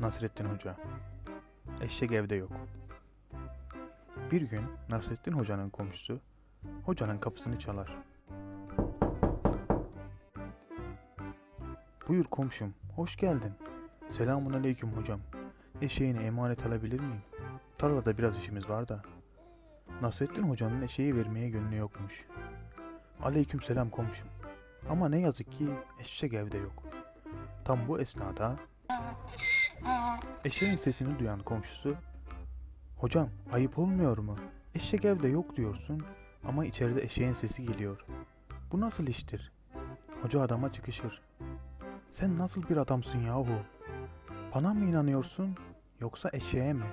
Nasrettin Hoca Eşek evde yok. Bir gün Nasrettin Hoca'nın komşusu hocanın kapısını çalar. Buyur komşum, hoş geldin. Selamun aleyküm hocam. Eşeğini emanet alabilir miyim? Tarlada biraz işimiz var da. Nasrettin Hoca'nın eşeği vermeye gönlü yokmuş. Aleyküm selam komşum. Ama ne yazık ki eşek evde yok. Tam bu esnada eşeğin sesini duyan komşusu Hocam ayıp olmuyor mu? Eşek evde yok diyorsun ama içeride eşeğin sesi geliyor. Bu nasıl iştir? Hoca adama çıkışır. Sen nasıl bir adamsın yahu? Bana mı inanıyorsun yoksa eşeğe mi?